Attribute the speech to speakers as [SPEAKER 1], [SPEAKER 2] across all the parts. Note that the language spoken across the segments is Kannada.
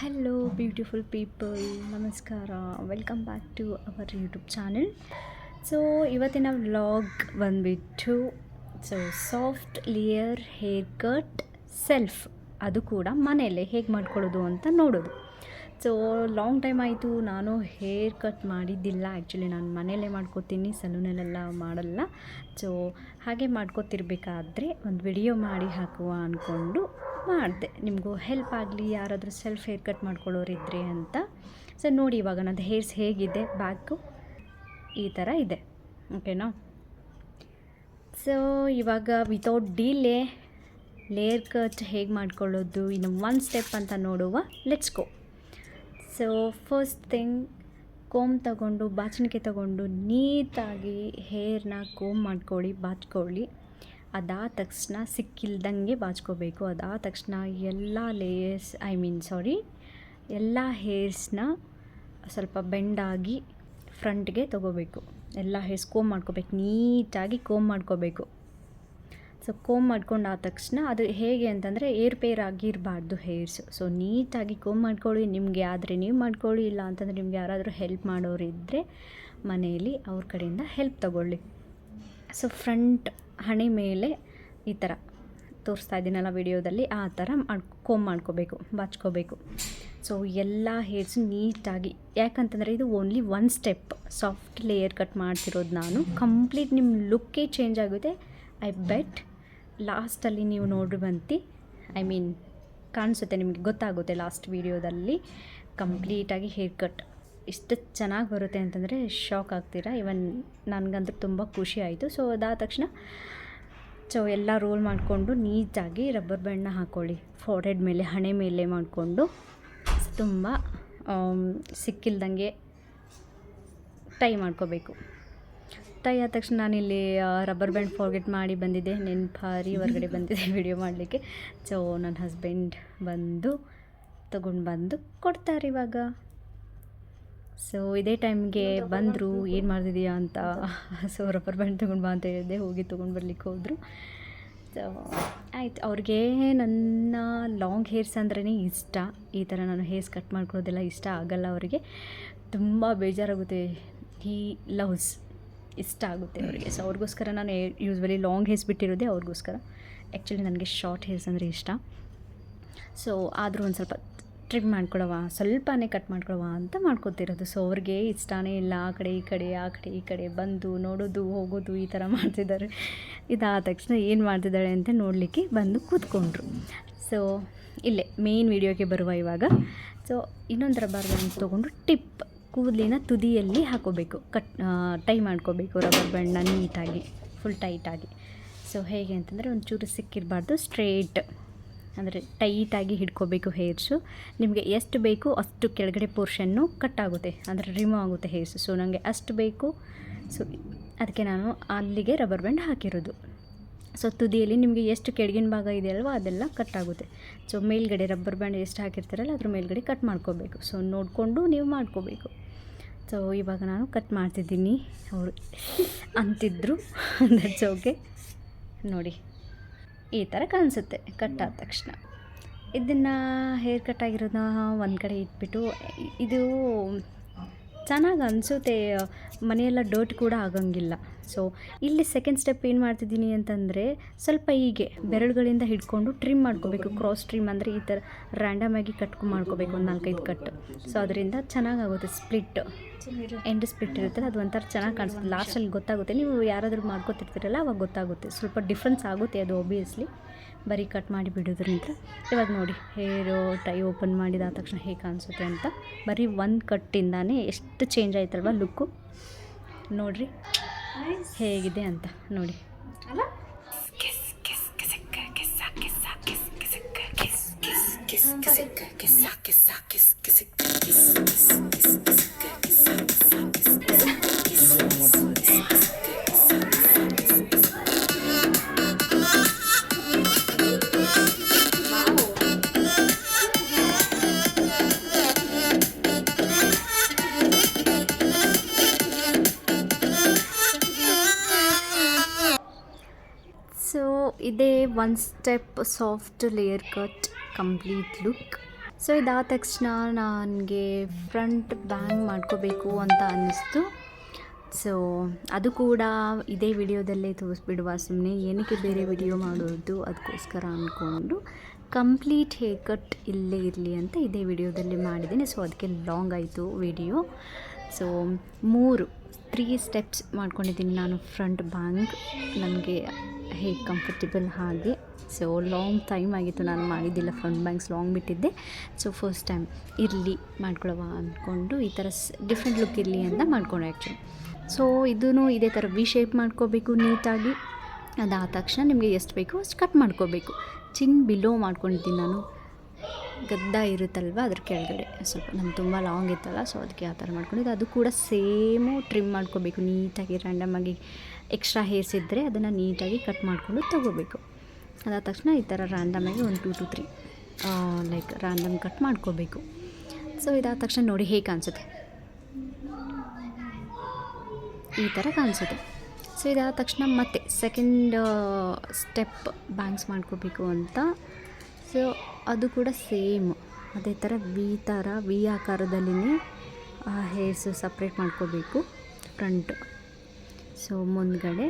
[SPEAKER 1] ಹಲೋ ಬ್ಯೂಟಿಫುಲ್ ಪೀಪಲ್ ನಮಸ್ಕಾರ welcome back to our YouTube channel so ಇವತ್ತಿನ ವ್ಲಾಗ್ ಬಂದುಬಿಟ್ಟು so soft layer hair cut self ಅದು ಕೂಡ ಮನೆಯಲ್ಲೇ ಹೇಗೆ ಮಾಡ್ಕೊಳ್ಳೋದು ಅಂತ ನೋಡೋದು. ಸೊ ಲಾಂಗ್ ಟೈಮ್ ಆಯಿತು. ನಾನು ಹೇರ್ ಕಟ್ ಮಾಡಿದ್ದಿಲ್ಲ. ಆ್ಯಕ್ಚುಲಿ ನಾನು ಮನೆಯಲ್ಲೇ ಮಾಡ್ಕೋತೀನಿ. ಸಲೂನಲ್ಲೆಲ್ಲ ಮಾಡಲ್ಲ. ಸೊ ಹಾಗೆ ಮಾಡ್ಕೋತಿರ್ಬೇಕಾದ್ರೆ ಒಂದು ವಿಡಿಯೋ ಮಾಡಿ ಹಾಕುವ ಅಂದ್ಕೊಂಡು ಮಾಡಿದೆ. ನಿಮಗೂ ಹೆಲ್ಪ್ ಆಗಲಿ, ಯಾರಾದರೂ ಸೆಲ್ಫ್ ಹೇರ್ ಕಟ್ ಮಾಡ್ಕೊಳ್ಳೋರಿದ್ರಿ ಅಂತ. ಸೊ ನೋಡಿ ಇವಾಗ ನನ್ನದು ಹೇರ್ಸ್ ಹೇಗಿದೆ ಬ್ಯಾಕು ಈ ಥರ ಇದೆ. ಓಕೆನಾ ಸೊ ಇವಾಗ ವಿತೌಟ್ ಡಿಲೇ ಲೇಯರ್ ಕಟ್ ಹೇಗೆ ಮಾಡ್ಕೊಳ್ಳೋದು, ಇನ್ನು ಒನ್ ಸ್ಟೆಪ್ ಅಂತ ನೋಡುವ. Let's go so first thing comb ತಗೊಂಡು, ಬಾಚಣಿಕೆ ತಗೊಂಡು ನೀಟಾಗಿ ಹೇರ್ನ ಕೋಮ್ ಮಾಡ್ಕೊಳ್ಳಿ, ಬಾಚ್ಕೊಳ್ಳಿ. ಅದಾದ ತಕ್ಷಣ ಸಿಕ್ಕಿಲ್ದಂಗೆ ಬಾಚ್ಕೋಬೇಕು. ಅದಾದ ತಕ್ಷಣ ಎಲ್ಲ ಲೇಯರ್ಸ್, ಐ ಮೀನ್ ಸಾರಿ, ಎಲ್ಲ ಹೇರ್ಸ್ನ ಸ್ವಲ್ಪ ಬೆಂಡಾಗಿ ಫ್ರಂಟ್ಗೆ ತೊಗೋಬೇಕು. ಎಲ್ಲ ಹೇರ್ಸ್ ಕೋಮ್ ಮಾಡ್ಕೋಬೇಕು, ನೀಟಾಗಿ ಕೋಮ್ ಮಾಡ್ಕೋಬೇಕು. ಸೊ, ಕೋಮ್ ಮಾಡ್ಕೊಂಡು ಆದ ತಕ್ಷಣ ಅದು ಹೇಗೆ ಅಂತಂದರೆ ಏರ್ಪೇರ್ ಆಗಿರಬಾರ್ದು ಹೇರ್ಸು. ಸೊ, ನೀಟಾಗಿ ಕೋಮ್ ಮಾಡ್ಕೊಳ್ಳಿ, ನಿಮಗೆ ಆದರೆ ನೀವು ಮಾಡ್ಕೊಳ್ಳಿ, ಇಲ್ಲ ಅಂತಂದರೆ ನಿಮಗೆ ಯಾರಾದರೂ ಹೆಲ್ಪ್ ಮಾಡೋರಿದ್ದರೆ ಮನೆಯಲ್ಲಿ ಅವ್ರ ಕಡೆಯಿಂದ ಹೆಲ್ಪ್ ತಗೊಳ್ಳಿ. ಸೊ, ಫ್ರಂಟ್ ಹಣೆ ಮೇಲೆ ಈ ಥರ ತೋರಿಸ್ತಾ ಇದ್ದೀನಲ್ಲ ವಿಡಿಯೋದಲ್ಲಿ, ಆ ಥರ ಮಾಡ್ಕೊ ಕೋಮ್ ಮಾಡ್ಕೋಬೇಕು, ಬಾಚ್ಕೋಬೇಕು. ಸೊ ಎಲ್ಲ ಹೇರ್ಸ್ ನೀಟಾಗಿ, ಯಾಕಂತಂದರೆ ಇದು only one step soft layer cut ಮಾಡ್ತಿರೋದು ನಾನು. ಕಂಪ್ಲೀಟ್ ನಿಮ್ಮ ಲುಕ್ಕೇ ಚೇಂಜ್ ಆಗುತ್ತೆ. ಐ ಬೆಟ್ ಲಾಸ್ಟಲ್ಲಿ ನೀವು ನೋಡಿ ಬಂತಿ. ಐ ಮೀನ್ ಕಾಣಿಸುತ್ತೆ ನಿಮಗೆ, ಗೊತ್ತಾಗುತ್ತೆ ಲಾಸ್ಟ್ ವೀಡಿಯೋದಲ್ಲಿ. ಕಂಪ್ಲೀಟಾಗಿ ಹೇರ್ ಕಟ್ ಎಷ್ಟು ಚೆನ್ನಾಗಿ ಬರುತ್ತೆ ಅಂತಂದರೆ ಶಾಕ್ ಆಗ್ತೀರಾ? ಇವನ್ ನನಗಂತೂ ತುಂಬ ಖುಷಿ ಆಯಿತು. ಸೊ ಅದಾದ ತಕ್ಷಣ ಸೊ ಎಲ್ಲ ರೋಲ್ ಮಾಡಿಕೊಂಡು ನೀಟಾಗಿ ರಬ್ಬರ್ ಬ್ಯಾಂಡ್ನ ಹಾಕ್ಕೊಳ್ಳಿ ಫೋರ್ಹೆಡ್ ಮೇಲೆ, ಹಣೆ ಮೇಲೆ ಮಾಡಿಕೊಂಡು. ತುಂಬ ಸಿಕ್ಕಿಲ್ದಂಗೆ ಟೈ ಮಾಡ್ಕೋಬೇಕು. ಟೈ ಆದ ತಕ್ಷಣ ನಾನಿಲ್ಲಿ ರಬ್ಬರ್ ಬ್ಯಾಂಡ್ ಫಾರ್ಗೆಟ್ ಮಾಡಿ ಬಂದಿದ್ದೆ. ನೆನಪಾರಿ ಹೊರಗಡೆ ಬಂದಿದ್ದೆ ವಿಡಿಯೋ ಮಾಡಲಿಕ್ಕೆ. ಸೊ ನನ್ನ ಹಸ್ಬೆಂಡ್ ಬಂದು, ತಗೊಂಡು ಬಂದು ಕೊಡ್ತಾರೆ ಇವಾಗ. ಸೊ ಇದೇ ಟೈಮ್ಗೆ ಬಂದರು ಏನು ಮಾಡ್ತಿದ್ದೀಯಾ ಅಂತ. ಸೊ ರಬ್ಬರ್ ಬ್ಯಾಂಡ್ ತೊಗೊಂಡು ಬಾ ಅಂತ ಹೇಳಿದೆ ಹೋಗಿ ತೊಗೊಂಡು ಬರ್ಲಿಕ್ಕೆ ಹೋದರು. ಸೊ ಆಯ್ತು. ಅವ್ರಿಗೆ ನನ್ನ ಲಾಂಗ್ ಹೇರ್ಸ್ ಅಂದ್ರೇ ಇಷ್ಟ. ಈ ಥರ ನಾನು ಹೇರ್ಸ್ ಕಟ್ ಮಾಡ್ಕೊಳ್ಳೋದೆಲ್ಲ ಇಷ್ಟ ಆಗಲ್ಲ ಅವರಿಗೆ. ತುಂಬ ಬೇಜಾರಾಗುತ್ತೆ. ಈ ಲವ್ಸ್ ಇಷ್ಟ ಆಗುತ್ತೆ ಅವರಿಗೆ. ಸೊ ಅವ್ರಿಗೋಸ್ಕರ ನಾನು ಯೂಸ್ವಲಿ ಲಾಂಗ್ ಹೇರ್ಸ್ ಬಿಟ್ಟಿರೋದೆ ಅವ್ರಿಗೋಸ್ಕರ. ಆ್ಯಕ್ಚುಲಿ ನನಗೆ ಶಾರ್ಟ್ ಹೇರ್ಸ್ ಅಂದರೆ ಇಷ್ಟ. ಸೊ ಆದರೂ ಒಂದು ಸ್ವಲ್ಪ ಟ್ರಿಮ್ ಮಾಡ್ಕೊಳವ ಸ್ವಲ್ಪನೇ ಕಟ್ ಮಾಡ್ಕೊಳವ ಅಂತ ಮಾಡ್ಕೊತಿರೋದು. ಸೊ ಅವ್ರಿಗೆ ಇಷ್ಟನೇ ಇಲ್ಲ, ಆ ಕಡೆ, ಈ ಕಡೆ, ಆ ಕಡೆ, ಈ ಕಡೆ ಬಂದು ನೋಡೋದು, ಹೋಗೋದು ಈ ಥರ ಮಾಡ್ತಿದ್ದಾರೆ. ಇದಾದ ತಕ್ಷಣ ಏನು ಮಾಡ್ತಿದ್ದಾಳೆ ಅಂತ ನೋಡಲಿಕ್ಕೆ ಬಂದು ಕೂತ್ಕೊಂಡ್ರು. ಸೊ ಇಲ್ಲೇ ಮೇನ್ ವಿಡಿಯೋಗೆ ಬರುವ ಇವಾಗ. ಸೊ ಇನ್ನೊಂದು ರಬ್ಬರ್ ಬ್ಯಾಂಡ್ ತೊಗೊಂಡು ಟಿಪ್ ಕೂದಲಿನ ತುದಿಯಲ್ಲಿ ಹಾಕೋಬೇಕು. ಕಟ್ ಟೈ ಮಾಡ್ಕೋಬೇಕು ರಬ್ಬರ್ ಬ್ಯಾಂಡ್ನ ನೀಟಾಗಿ ಫುಲ್ ಟೈಟಾಗಿ ಸೊ ಹೇಗೆ ಅಂತಂದರೆ ಒಂಚೂರು ಸಿಕ್ಕಿರಬಾರ್ದು ಸ್ಟ್ರೇಟ್ ಅಂದರೆ ಟೈಟಾಗಿ ಹಿಡ್ಕೋಬೇಕು ಹೇರ್ಸು ನಿಮಗೆ ಎಷ್ಟು ಬೇಕು ಅಷ್ಟು ಕೆಳಗಡೆ ಪೋರ್ಷನ್ನು ಕಟ್ ಆಗುತ್ತೆ, ಅಂದರೆ ರಿಮೂವ್ ಆಗುತ್ತೆ ಹೇರ್ಸು ಸೊ ನನಗೆ ಅಷ್ಟು ಬೇಕು. ಸೊ ಅದಕ್ಕೆ ನಾನು ಅಲ್ಲಿಗೆ ರಬ್ಬರ್ ಬ್ಯಾಂಡ್ ಹಾಕಿರೋದು. ಸೊ ತುದಿಯಲ್ಲಿ ನಿಮಗೆ ಎಷ್ಟು ಕೆಳಗಿನ ಭಾಗ ಇದೆ ಅಲ್ವ, ಅದೆಲ್ಲ ಕಟ್ ಆಗುತ್ತೆ. ಸೊ ಮೇಲ್ಗಡೆ ರಬ್ಬರ್ ಬ್ಯಾಂಡ್ ಎಷ್ಟು ಹಾಕಿರ್ತಾರಲ್ಲ, ಅದ್ರ ಮೇಲ್ಗಡೆ ಕಟ್ ಮಾಡ್ಕೋಬೇಕು. ಸೊ ನೋಡಿಕೊಂಡು ನೀವು ಮಾಡ್ಕೋಬೇಕು. ಸೊ ಇವಾಗ ನಾನು ಕಟ್ ಮಾಡ್ತಿದ್ದೀನಿ. ಅವರು ಅಂತಿದ್ರು. ದಟ್ಸ್ ಓಕೆ ನೋಡಿ. ಈ ಥರ ಕಾಣಿಸುತ್ತೆ. ಕಟ್ ಆದ ತಕ್ಷಣ. ಇದನ್ನು ಹೇರ್ ಕಟ್ ಆಗಿರೋದನ್ನ ಒಂದು ಕಡೆ ಇಟ್ಬಿಟ್ಟು ಇದು ಚೆನ್ನಾಗಿ ಅನಿಸುತ್ತೆ ಮನೆಯೆಲ್ಲ ಡರ್ಟ್ ಕೂಡ ಆಗಂಗಿಲ್ಲ. ಸೊ ಇಲ್ಲಿ ಸೆಕೆಂಡ್ ಸ್ಟೆಪ್ ಏನು ಮಾಡ್ತಿದ್ದೀನಿ ಅಂತಂದರೆ, ಸ್ವಲ್ಪ ಹೀಗೆ ಬೆರಳುಗಳಿಂದ ಹಿಡ್ಕೊಂಡು ಟ್ರಿಮ್ ಮಾಡ್ಕೋಬೇಕು. ಕ್ರಾಸ್ ಟ್ರಿಮ್ ಅಂದರೆ ಈ ಥರ ರ್ಯಾಂಡಮಾಗಿ ಕಟ್ಕೊ ಮಾಡ್ಕೋಬೇಕು, ಒಂದು ನಾಲ್ಕೈದು ಕಟ್ ಸೊ ಅದರಿಂದ ಚೆನ್ನಾಗಾಗುತ್ತೆ ಸ್ಪ್ಲಿಟ್ ಎಂಡ್ ಸ್ಪ್ಲಿಟ್ ಇರುತ್ತೆ. ಅದು ಒಂಥರ ಚೆನ್ನಾಗಿ ಕಾಣಿಸುತ್ತೆ. ಲಾಸ್ಟಲ್ಲಿ ಗೊತ್ತಾಗುತ್ತೆ. ನೀವು ಯಾರಾದರೂ ಮಾಡ್ಕೋತಿರ್ತೀರಲ್ಲ, ಅವಾಗ ಗೊತ್ತಾಗುತ್ತೆ. ಸ್ವಲ್ಪ ಡಿಫ್ರೆನ್ಸ್ ಆಗುತ್ತೆ ಅದು ಒಬಿಯಸ್ಲಿ ಬರೀ ಕಟ್ ಮಾಡಿ ಬಿಡೋದ್ರಿಂದ ಇವಾಗ ನೋಡಿ ಹೇರು ಟೈ ಓಪನ್ ಮಾಡಿದ ತಕ್ಷಣ ಹೇಗೆ ಕಾಣಿಸುತ್ತೆ ಅಂತ ಬರೀ ಒಂದು ಕಟ್ಟಿಂದಾನೇ ಎಷ್ಟು ಚೇಂಜ್ ಆಯ್ತಲ್ವ ಲುಕ್ಕು ನೋಡಿರಿ ಹೇಗಿದೆ ಅಂತ ನೋಡಿ so one step soft layer cut complete look so ಇದಾದ ತಕ್ಷಣ ನನಗೆ ಫ್ರಂಟ್ ಬ್ಯಾಂಗ್ ಮಾಡ್ಕೋಬೇಕು ಅಂತ ಅನ್ನಿಸ್ತು. ಸೊ ಅದು ಕೂಡ ಇದೇ ವಿಡಿಯೋದಲ್ಲೇ ತೋರಿಸ್ಬಿಡುವ. ಸುಮ್ಮನೆ ಏನಕ್ಕೆ ಬೇರೆ ವಿಡಿಯೋ ಮಾಡೋದು ಅದಕ್ಕೋಸ್ಕರ ಅಂದ್ಕೊಂಡು ಕಂಪ್ಲೀಟ್ ಹೇರ್ ಕಟ್ ಇಲ್ಲೇ ಇರಲಿ ಅಂತ ಇದೇ ವಿಡಿಯೋದಲ್ಲಿ ಮಾಡಿದ್ದೀನಿ. ಸೊ ಅದಕ್ಕೆ ಲಾಂಗ್ ಆಯಿತು ವಿಡಿಯೋ. ಸೊ ಮೂರು. ತ್ರೀ ಸ್ಟೆಪ್ಸ್ ಮಾಡ್ಕೊಂಡಿದ್ದೀನಿ ನಾನು ಫ್ರಂಟ್ ಬ್ಯಾಂಗ್ ನನಗೆ ಹೇಗೆ ಕಂಫರ್ಟೇಬಲ್ ಹಾಗೆ. ಸೊ ಲಾಂಗ್ ಟೈಮ್ ಆಗಿತ್ತು ನಾನು ಮಾಡಿದ್ದಿಲ್ಲ ಫ್ರಂಟ್ ಬ್ಯಾಂಕ್ಸ್ ಲಾಂಗ್ ಬಿಟ್ಟಿದ್ದೆ. ಸೊ ಫಸ್ಟ್ ಟೈಮ್ ಇರಲಿ ಮಾಡ್ಕೊಳ್ಳುವ ಅಂದ್ಕೊಂಡು ಈ ಥರ ಸ್ ಡಿಫ್ರೆಂಟ್ ಲುಕ್ ಇರಲಿ ಅಂತ ಮಾಡ್ಕೊಂಡೆ ಆ್ಯಕ್ಚುಲಿ ಸೊ ಇದೂ ಇದೇ ಥರ ವಿ ಶೇಪ್ ಮಾಡ್ಕೋಬೇಕು ನೀಟಾಗಿ. ಅದಾದ ತಕ್ಷಣ ನಿಮಗೆ ಎಷ್ಟು ಬೇಕೋ ಅಷ್ಟು ಕಟ್ ಮಾಡ್ಕೋಬೇಕು. ಚಿನ್ ಬಿಲೋ ಮಾಡ್ಕೊಂಡಿದ್ದೀನಿ ನಾನು. ಗದ್ದ ಇರುತ್ತಲ್ವ ಅದ್ರ ಕೆಳಗಡೆ. ಸ್ವಲ್ಪ ನಮ್ಮ ತುಂಬ ಲಾಂಗ್ ಇತ್ತಲ್ಲ ಸೊ ಅದಕ್ಕೆ ಆ ಥರ ಮಾಡ್ಕೊಂಡಿದ್ದು. ಅದು ಕೂಡ ಸೇಮು ಟ್ರಿಮ್ ಮಾಡ್ಕೋಬೇಕು, ನೀಟಾಗಿ ರ್ಯಾಂಡಮಾಗಿ ಎಕ್ಸ್ಟ್ರಾ ಹೇರ್ಸ್ ಇದ್ದರೆ ಅದನ್ನು ನೀಟಾಗಿ ಕಟ್ ಮಾಡಿಕೊಂಡು ತೊಗೋಬೇಕು. ಅದಾದ ತಕ್ಷಣ ಈ ಥರ ರ್ಯಾಂಡಮಾಗಿ ಒಂದು two to three like random cut ಮಾಡ್ಕೋಬೇಕು. ಸೊ ಇದಾದ ತಕ್ಷಣ ನೋಡಿ ಹೇಗೆ ಕಾಣಿಸುತ್ತೆ. ಈ ಥರ ಕಾಣಿಸುತ್ತೆ. ಸೊ ಇದಾದ ತಕ್ಷಣ ಮತ್ತೆ ಸೆಕೆಂಡ್ ಸ್ಟೆಪ್ ಬ್ಯಾಂಗ್ಸ್ ಮಾಡ್ಕೋಬೇಕು ಅಂತ ಸೊ ಅದು ಕೂಡ ಸೇಮ್. ಅದೇ ಥರ ವಿ ಥರ, ವಿ ಆಕಾರದಲ್ಲಿನೇ ಹೇರ್ಸು ಸಪ್ರೇಟ್ ಮಾಡ್ಕೋಬೇಕು ಫ್ರಂಟ್ ಸೊ ಮುಂದ್ಗಡೆ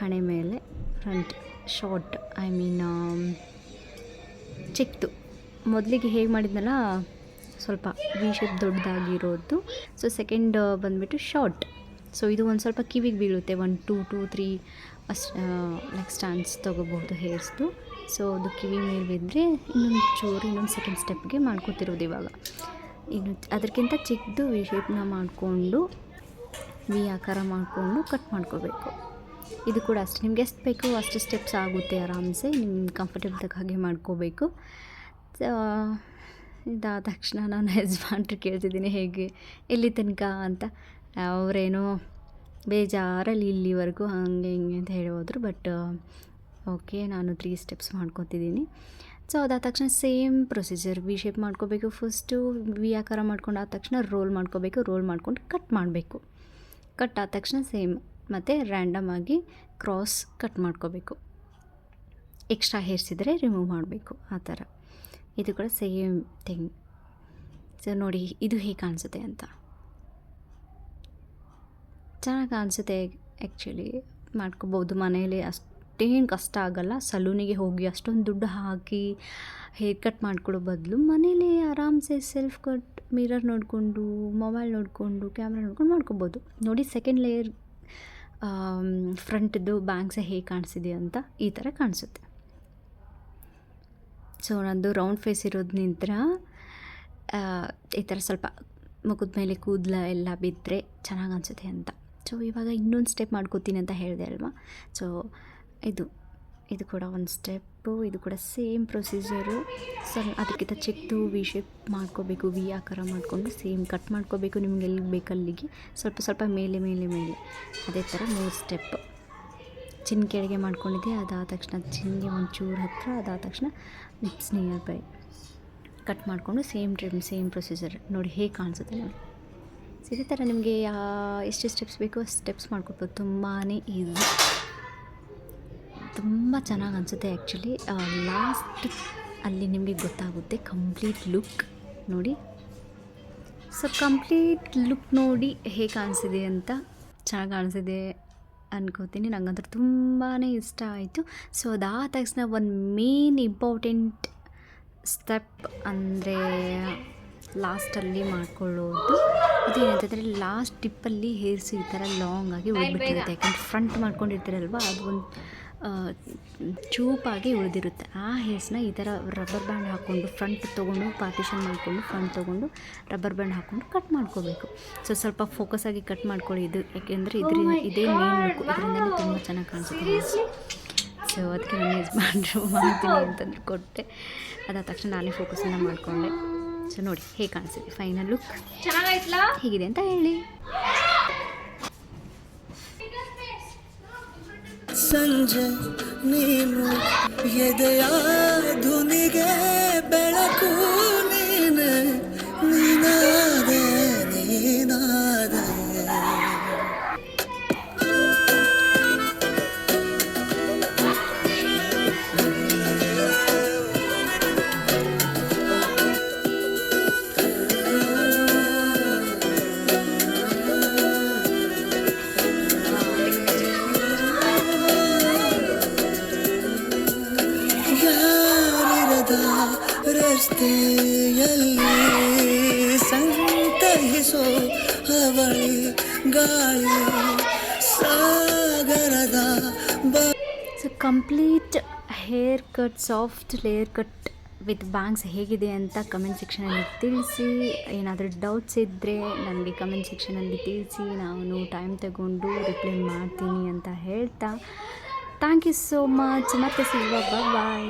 [SPEAKER 1] ಹಣೆ ಮೇಲೆ ಫ್ರಂಟ್ ಶಾರ್ಟ್ ಐ ಮೀನ್ ಚಿಕ್ಕದು ಮೊದಲಿಗೆ ಹೇಗೆ ಮಾಡಿದ್ನಲ್ಲ, ಸ್ವಲ್ಪ ವಿ ಶೇಪ್ ದೊಡ್ಡದಾಗಿರೋದು. ಸೊ ಸೆಕೆಂಡ್ ಬಂದುಬಿಟ್ಟು ಶಾರ್ಟ್ ಸೊ ಇದು ಒಂದು ಸ್ವಲ್ಪ ಕಿವಿಗೆ ಬೀಳುತ್ತೆ. ಒನ್ ಟೂ ಟೂ ತ್ರೀ ಅಷ್ಟು ಲೈಕ್ ಸ್ಟ್ಯಾಂಡ್ಸ್ ತೊಗೋಬೋದು ಹೇರ್ಸ್ದು ಸೊ ಅದು ಕಿವಿ ಮೇಲೆ ಬಿದ್ದರೆ ಇನ್ನೊಂದು ಚೂರು, ಇನ್ನೊಂದು ಸೆಕೆಂಡ್ ಸ್ಟೆಪ್ಗೆ ಮಾಡ್ಕೊತಿರೋದು ಇವಾಗ. ಇನ್ನು ಅದಕ್ಕಿಂತ ಚಿಕ್ಕದು ವಿ ಶೇಪ್ನ ಮಾಡಿಕೊಂಡು ವಿ ಆಕಾರ ಮಾಡಿಕೊಂಡು ಕಟ್ ಮಾಡ್ಕೋಬೇಕು. ಇದು ಕೂಡ ಅಷ್ಟೇ. ನಿಮ್ಗೆ ಎಷ್ಟು ಬೇಕು ಅಷ್ಟು ಸ್ಟೆಪ್ಸ್ ಆಗುತ್ತೆ ಆರಾಮ್ಸೆ. ನಿಮ್ಮ ಕಂಫರ್ಟೇಬಲ್ ಹಾಗೆ ಮಾಡ್ಕೋಬೇಕು. ಇದಾದ ತಕ್ಷಣ ನಾನು ಯಜಮಾನ್ರು ಕೇಳ್ತಿದ್ದೀನಿ, ಹೇಗೆ, ಎಲ್ಲಿ ತನಕ ಅಂತ. ಅವರೇನೋ ಬೇಜಾರಲ್ಲಿ ಇಲ್ಲಿವರೆಗೂ ಹಾಗೆ ಹಿಂಗೆ ಅಂತ ಹೇಳಿ ಬಟ್ ಓಕೆ, ನಾನು ತ್ರೀ ಸ್ಟೆಪ್ಸ್ ಮಾಡ್ಕೊತಿದ್ದೀನಿ ಸೊ ಅದಾದ ತಕ್ಷಣ ಸೇಮ್ ಪ್ರೊಸೀಜರ್ ವಿ ಶೇಪ್ ಮಾಡ್ಕೋಬೇಕು ಫಸ್ಟು ವಿ ಆಕಾರ ಮಾಡ್ಕೊಂಡು ಆದ ತಕ್ಷಣ ರೋಲ್ ಮಾಡ್ಕೋಬೇಕು ರೋಲ್ ಮಾಡ್ಕೊಂಡು ಕಟ್ ಮಾಡಬೇಕು. ಕಟ್ ಆದ ತಕ್ಷಣ ಸೇಮ್ ಮತ್ತು ರ್ಯಾಂಡಮ್ ಆಗಿ ಕ್ರಾಸ್ ಕಟ್ ಮಾಡ್ಕೋಬೇಕು. ಎಕ್ಸ್ಟ್ರಾ ಹೇರ್ಸ್ ಇದ್ದರೆ ರಿಮೂವ್ ಮಾಡಬೇಕು, ಆ ಥರ. ಇದು ಕೂಡ ಸೇಮ್ ಥಿಂಗ್ ಸೊ ನೋಡಿ, ಇದು ಹೇಗೆ ಕಾಣಿಸುತ್ತೆ ಅಂತ. ಚೆನ್ನಾಗಿ ಕಾಣಿಸುತ್ತೆ ಆ್ಯಕ್ಚುಲಿ ಮಾಡ್ಕೋಬೋದು ಮನೇಲಿ ಅಷ್ಟೇನು ಕಷ್ಟ ಆಗಲ್ಲ. ಸಲೂನಿಗೆ ಹೋಗಿ ಅಷ್ಟೊಂದು ದುಡ್ಡು ಹಾಕಿ ಹೇರ್ ಕಟ್ ಮಾಡ್ಕೊಳ್ಳೋ ಬದಲು ಮನೇಲಿ ಆರಾಮ್ಸೆ ಸೆಲ್ಫ್ ಕಟ್ ಮಿರರ್ ನೋಡಿಕೊಂಡು ಮೊಬೈಲ್ ನೋಡಿಕೊಂಡು ಕ್ಯಾಮ್ರಾ ನೋಡ್ಕೊಂಡು ಮಾಡ್ಕೊಬೋದು. ನೋಡಿ ಸೆಕೆಂಡ್ ಲೇಯರ್ ಫ್ರಂಟ್ದು ಬ್ಯಾಂಕ್ಸ ಹೇಗೆ ಕಾಣಿಸಿದೆ ಅಂತ ಈ ಥರ ಕಾಣಿಸುತ್ತೆ. ಸೊ ನಂದು ರೌಂಡ್ ಫೇಸ್ ಇರೋದು ನಿಂತರ ಈ ಥರ ಸ್ವಲ್ಪ ಮುಖದ ಮೇಲೆ ಕೂದಲ ಎಲ್ಲ ಬಿದ್ದರೆ ಚೆನ್ನಾಗಿ ಅನಿಸುತ್ತೆ ಅಂತ. ಸೊ ಇವಾಗ ಇನ್ನೊಂದು ಸ್ಟೆಪ್ ಮಾಡ್ಕೋತೀನಿ ಅಂತ ಹೇಳಿದೆ ಅಲ್ವಾ? ಸೊ ಇದು ಇದು ಕೂಡ ಒಂದು ಸ್ಟೆಪ್ಪು ಇದು ಕೂಡ ಸೇಮ್ ಪ್ರೊಸೀಜರು ಸೊ ಅದಕ್ಕಿಂತ ಚಿಕ್ಕದು ವಿ ಶೇಪ್ ಮಾಡ್ಕೋಬೇಕು ವಿ ಆಕಾರ ಮಾಡಿಕೊಂಡು ಸೇಮ್ ಕಟ್ ಮಾಡ್ಕೋಬೇಕು ನಿಮ್ಗೆ ಎಲ್ಲಿ ಬೇಕಲ್ಲಿಗೆ. ಸ್ವಲ್ಪ ಸ್ವಲ್ಪ ಮೇಲೆ ಮೇಲೆ ಮೇಲೆ. ಅದೇ ಥರ ಮೂರು ಸ್ಟೆಪ್ ಚಿನ್ ಕೆಳಗೆ ಮಾಡ್ಕೊಂಡಿದ್ದೆ, ಅದಾದ ತಕ್ಷಣ ಚಿನ್ಗೆ ಒಂಚೂರು ಹತ್ತಿರ ಅದಾದ ತಕ್ಷಣ ಲಿಪ್ಸ್ ನಿಯರ್ ಬೈ ಕಟ್ ಮಾಡಿಕೊಂಡು ಸೇಮ್ ಟ್ರಿಮ್ ಸೇಮ್ ಪ್ರೊಸೀಜರ್ ನೋಡಿ ಹೇಗೆ ಕಾಣಿಸುತ್ತೆ ನೋಡಿ. ಇದೇ ಥರ ನಿಮಗೆ ಎಷ್ಟು ಸ್ಟೆಪ್ಸ್ ಬೇಕೋ ಸ್ಟೆಪ್ಸ್ ಮಾಡ್ಕೊಬೋದು ತುಂಬಾ ಈಸಿ ತುಂಬ ಚೆನ್ನಾಗಿ ಅನಿಸುತ್ತೆ ಆ್ಯಕ್ಚುಲಿ ಲಾಸ್ಟ್ ಅಲ್ಲಿ ನಿಮಗೆ ಗೊತ್ತಾಗುತ್ತೆ ಕಂಪ್ಲೀಟ್ ಲುಕ್ ನೋಡಿ. ಸೊ ಕಂಪ್ಲೀಟ್ ಲುಕ್ ನೋಡಿ ಹೇಗೆ ಕಾಣಿಸಿದೆ ಅಂತ ಚೆನ್ನಾಗಿ ಕಾಣಿಸಿದೆ ಅನ್ಕೋತೀನಿ. ನನಗಂತೂ ತುಂಬಾ ಇಷ್ಟ ಆಯಿತು. ಸೊ ಅದಾದ ತಕ್ಷಣ ಒಂದು ಮೇನ್ ಇಂಪಾರ್ಟೆಂಟ್ ಸ್ಟೆಪ್ ಅಂದರೆ ಲಾಸ್ಟಲ್ಲಿ ಮಾಡ್ಕೊಳ್ಳೋದು. ಅದು ಏನಂತಂದರೆ ಲಾಸ್ಟ್ ಟಿಪ್ಪಲ್ಲಿ ಹೇರ್ಸು ಈ ಥರ ಲಾಂಗ್ ಆಗಿ ಉಳಿದ್ಬಿಟ್ಟಿರುತ್ತೆ ಯಾಕಂದ್ರೆ ಫ್ರಂಟ್ ಮಾಡ್ಕೊಂಡಿರ್ತೀರಲ್ವ? ಅದು ಒಂದು ಚೂಪಾಗಿ ಉಳಿದಿರುತ್ತೆ. ಆ ಹೇರ್ಸ್ನ ಈ ಥರ ರಬ್ಬರ್ ಬ್ಯಾಂಡ್ ಹಾಕ್ಕೊಂಡು ಫ್ರಂಟ್ ತೊಗೊಂಡು ಪಾರ್ಟಿಷನ್ ಮಾಡಿಕೊಂಡು ಫ್ರಂಟ್ ತೊಗೊಂಡು ರಬ್ಬರ್ ಬ್ಯಾಂಡ್ ಹಾಕ್ಕೊಂಡು ಕಟ್ ಮಾಡ್ಕೋಬೇಕು. ಸೊ ಸ್ವಲ್ಪ ಫೋಕಸ್ ಆಗಿ ಕಟ್ ಮಾಡ್ಕೊಳ್ಳಿ ಇದು. ಯಾಕೆಂದರೆ ಇದರಿಂದ ಇದೇ ಮೇನ್ ಲುಕ್ ಇದರಿಂದಲೇ ತುಂಬ ಚೆನ್ನಾಗಿ ಕಾಣಿಸುತ್ತೆ. ಸೊ ಅದಕ್ಕೆ ನಾನು ಯಜಮಾನ್ರು ಮಾಡ್ತೀನಿ ಅಂತಂದ್ರೆ ಕೊಟ್ಟೆ. ಅದಾದ ತಕ್ಷಣ ನಾನೇ ಫೋಕಸನ್ನು ಮಾಡಿಕೊಂಡೆ. ಸೊ ನೋಡಿ ಹೇಗೆ ಕಾಣಿಸಿದೆ ಫೈನಲ್ ಲುಕ್
[SPEAKER 2] ಚೆನ್ನಾಗಾಯ್ತಲ್ಲ
[SPEAKER 1] ಹೇಗಿದೆ ಅಂತ ಹೇಳಿ.
[SPEAKER 3] ಸಂಜೆ ನೀನು ಎದೆಯ
[SPEAKER 1] so complete hair cut soft layer cut with bangs ಹೇಗಿದೆ ಅಂತ ಕಮೆಂಟ್ ಸೆಕ್ಷನಲ್ಲಿ ತಿಳಿಸಿ. ಏನಾದರೂ ಡೌಟ್ಸ್ ಇದ್ದರೆ ನನಗೆ ಕಮೆಂಟ್ ಸೆಕ್ಷನಲ್ಲಿ ತಿಳಿಸಿ. ನಾನು ಟೈಮ್ ತಗೊಂಡು ರಿಪ್ಲೈ ಮಾಡ್ತೀನಿ ಅಂತ ಹೇಳ್ತಾ. ಥ್ಯಾಂಕ್ ಯು ಸೋ ಮಚ್ ಮತ್ತೆ ಸಿಗುವ. ಬಾಯ್